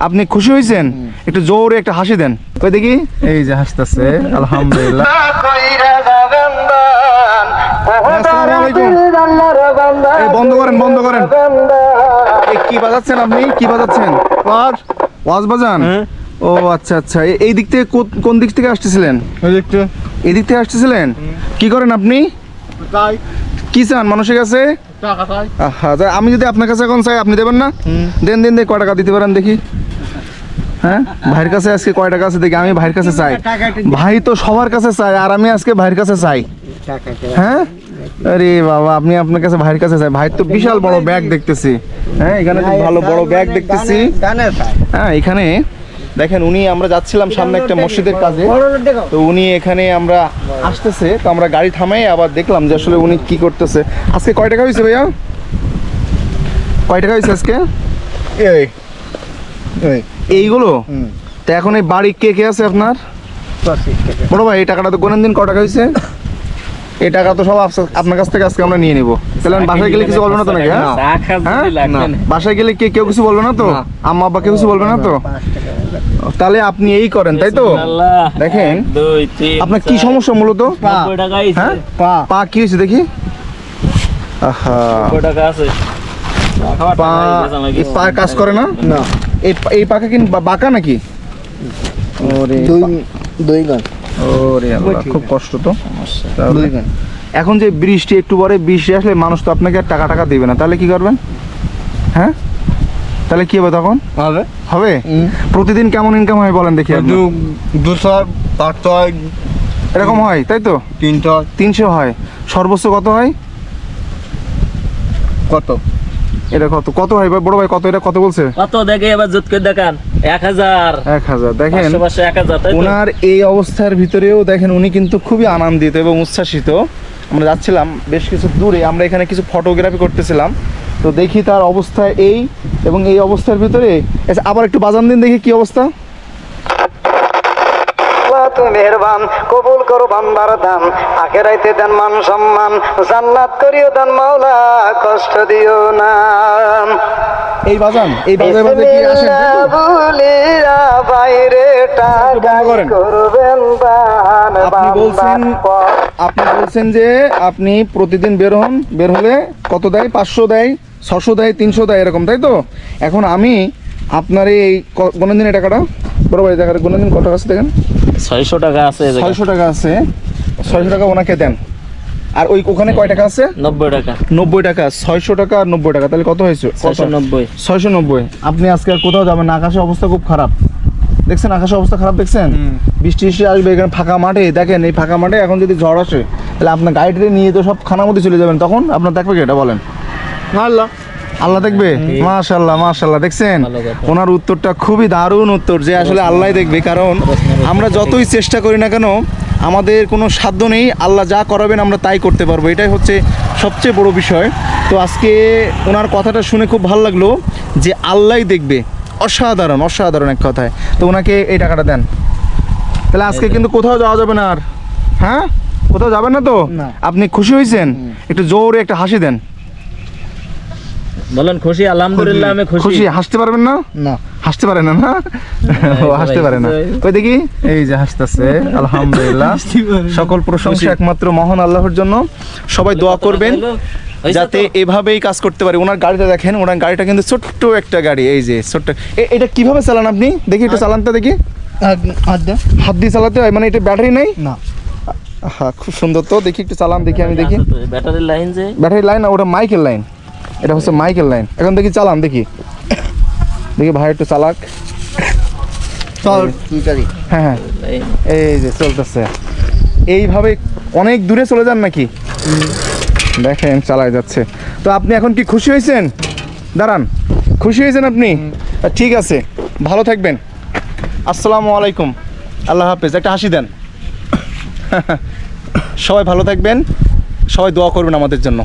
আপনি খুশি হয়েছেন? একটু জোরে একটা হাসি দেন। কই দেখি? এই যে হাসতেছে আলহামদুলিল্লাহ। বন্ধ করেন বন্ধ করেন। কি বাজাচ্ছেন আপনি? কি বাজাচ্ছেন? ওয়াজ? ওয়াজ বাজান ও আচ্ছা আচ্ছা। এই দিক থেকে কো- কোন দিক থেকে আসতেছিলেন? একটু এই দিক থেকে আসতেছিলেন? কি করেন আপনি? তাই। কি চান মানুষের কাছে? তা আমি যদি আপনার কাছে এখন চাই আপনি দেবেন না? দেন দেন দেন কয় টাকা দিতে পারেন দেখি। হ্যাঁ? ভাইয়ের কাছে আজকে কয় টাকা আছে দেখি আমি ভাইয়ের কাছে চাই। ভাই তো সবার কাছে চাই আর আমি আজকে ভাইয়ের কাছে চাই। হ্যাঁ? আরে বাবা আপনি আপনার কাছে ভাইয়ের কাছে চাই। ভাই তো বিশাল বড় ব্যাগ দেখতেছি। হ্যাঁ এখানে ভালো বড় ব্যাগ দেখতেছি। হ্যাঁ এখানে দেখেন উনি আমরা যাচ্ছিলাম সামনে একটা মসজিদের কাজে। তো উনি এখানে আমরা আসতেছে তো আমরা গাড়ি থামাই আবার দেখলাম যে আসলে উনি কি করতেছে। আজকে কয় টাকা হয়েছে ভাইয়া? কয় টাকা হয়েছে আজকে? এই এই। এইগুলো? তো এখন এই বাড়ি কে কে আছে আপনার? বড় ভাই এই টাকাটা তো গোনেন দিন কয় টাকা হয়েছে? এই টাকা তো সব আপনার কাছ থেকে আজকে আমরা নিয়ে নিবো। তাহলে বাসায় গেলে কিছু বলব না তো নাকি হ্যাঁ? হ্যাঁ? না। বাসায় গেলে কে কেউ কিছু বলবে না তো? আম্মা আব্বা কেউ কিছু বলবে না তো? তাহলে আপনি এই করেন তাই তো? দেখেন। আপনার কি সমস্যা মূলত? পা। হ্যাঁ? পা। পা কি হয়েছে দেখি? আহা। নব্বই টাকা আছে। পা কাজ করে না? না। এই এই পাকা কি বাঁকা নাকি? ওরে দুই দুই গান। ওরে আল্লাহ, খুব কষ্ট তো। দুই গান। এখন যে বৃষ্টি একটু পরে বৃষ্টি আসলে মানুষ তো আপনাকে আর টাকা টাকা দেবে না। তাহলে কি করবেন? হ্যাঁ? তাহলে কি হবে তখন? হবে। হবে? প্রতিদিন কেমন ইনকাম হয় বলেন দেখি দু দুশো পাঁচশো এরকম হয় তাই তো? তিনশো তিনশো হয়। সর্বোচ্চ কত হয়? কত? এটা কত? কত হয়? ভাই বড় ভাই কত এটা কত বলছে? কত দেখে এবার জুত করে দেখান। এক হাজার। এক হাজার দেখেন। ওনার এই অবস্থার ভিতরেও দেখেন উনি কিন্তু খুবই আনন্দিত এবং উচ্ছ্বাসিত। আমরা যাচ্ছিলাম বেশ কিছু দূরে আমরা এখানে কিছু ফটোগ্রাফি করতেছিলাম। তো দেখি তার অবস্থা এই এবং এই অবস্থার ভিতরে। আচ্ছা, আবার একটু বাজান দিন দেখি কি অবস্থা। তুমি মেহরবান কবুল করো বান্দার দান। আখেরাইতে দেন মান সম্মান জান্নাত করিও দেন মাওলা কষ্ট দিও না। এই বাজান এই বাজার মধ্যে কি আপনি বলছেন আপনি বলছেন যে আপনি প্রতিদিন বের হন বের হলে কত দেয়? পাঁচশো দেয় ছশো দেয় তিনশো দেয় এরকম তাই তো? এখন আমি আপনার এই কোনো দিন এই টাকাটা বড় ভাই টাকাটা কোনো দিন কত আছে দেখেন? ছয়শো টাকা আছে ছয়শো টাকা আছে। ছয়শো টাকা ওনাকে দেন। আর ওই ওখানে কয় টাকা আছে? নব্বই টাকা। নব্বই টাকা। ছয়শো টাকা আর নব্বই টাকা। তাহলে কত হয়েছে? ছয়শো নব্বই। ছয়শো নব্বই। আপনি আজকে আর কোথাও যাবেন না আকাশের অবস্থা খুব খারাপ। দেখছেন আকাশের অবস্থা খারাপ দেখছেন? বৃষ্টি বৃষ্টি আসবে এখানে ফাঁকা মাঠে দেখেন এই ফাঁকা মাঠে এখন যদি ঝড় আসে তাহলে আপনার গাড়িটা নিয়ে তো সব খানার মধ্যে চলে যাবেন। তখন আপনার দেখবে কি এটা বলেন? আল্লাহ আল্লাহ দেখবে? মাশাল্লাহ মাশাল্লাহ দেখছেন? ওনার উত্তরটা খুবই দারুণ উত্তর যে আসলে আল্লাহ দেখবে। কারণ আমরা যতই চেষ্টা করি না কেন আমাদের কোনো সাধ্য নেই আল্লাহ যা করাবেন আমরা তাই করতে পারব। এটাই হচ্ছে সবচেয়ে বড় বিষয়। তো আজকে ওনার কথাটা শুনে খুব ভালো লাগল যে আল্লাহই দেখবে। অসাধারণ অসাধারণ এক কথায়। তো ওনাকে এই টাকাটা দেন। তাহলে আজকে কিন্তু কোথাও যাওয়া যাবে না আর। হ্যাঁ? কোথাও যাবেন না তো? আপনি খুশি হয়েছেন? একটু জোরে একটা হাসি দেন। বলেন খুশি আলহামদুলিল্লাহ আমি খুশি। খুশি। হাসতে পারবেন না? না। হাসতে পারে না না? ও হাসতে পারে না। কই দেখি? এই যে হাসতেছে আলহামদুলিল্লাহ। সকল প্রশংসা একমাত্র মহান আল্লাহর জন্য। সবাই দোয়া করবেন যাতে এভাবেই কাজ করতে পারে। ওনার গাড়িটা দেখেন ওনার গাড়িটা কিন্তু ছোট্ট একটা গাড়ি। এই যে ছোট্ট এটা কীভাবে চালান আপনি? দেখি একটু চালানটা দেখি। হাত দিয়ে চালাতে হয়? মানে এটা ব্যাটারি নেই? না। হ্যাঁ খুব সুন্দর তো। দেখি একটু চালান দেখি আমি দেখি। ব্যাটারির লাইন যে ব্যাটারি লাইন না ওটা মাইকের লাইন। এটা হচ্ছে মাইকেল লাইন। এখন দেখি চালান দেখি। দেখি ভাই একটু চালাক। চল। হ্যাঁ হ্যাঁ। এই যে চলতেছে। এইভাবে অনেক দূরে চলে যান নাকি? দেখেন চালায় যাচ্ছে। তো আপনি এখন কি খুশি হয়েছেন? দাঁড়ান খুশি হয়েছেন আপনি? ঠিক আছে ভালো থাকবেন। আসসালামু আলাইকুম। আল্লাহ হাফেজ একটা হাসি দেন। সবাই ভালো থাকবেন। সবাই দোয়া করবেন আমাদের জন্য।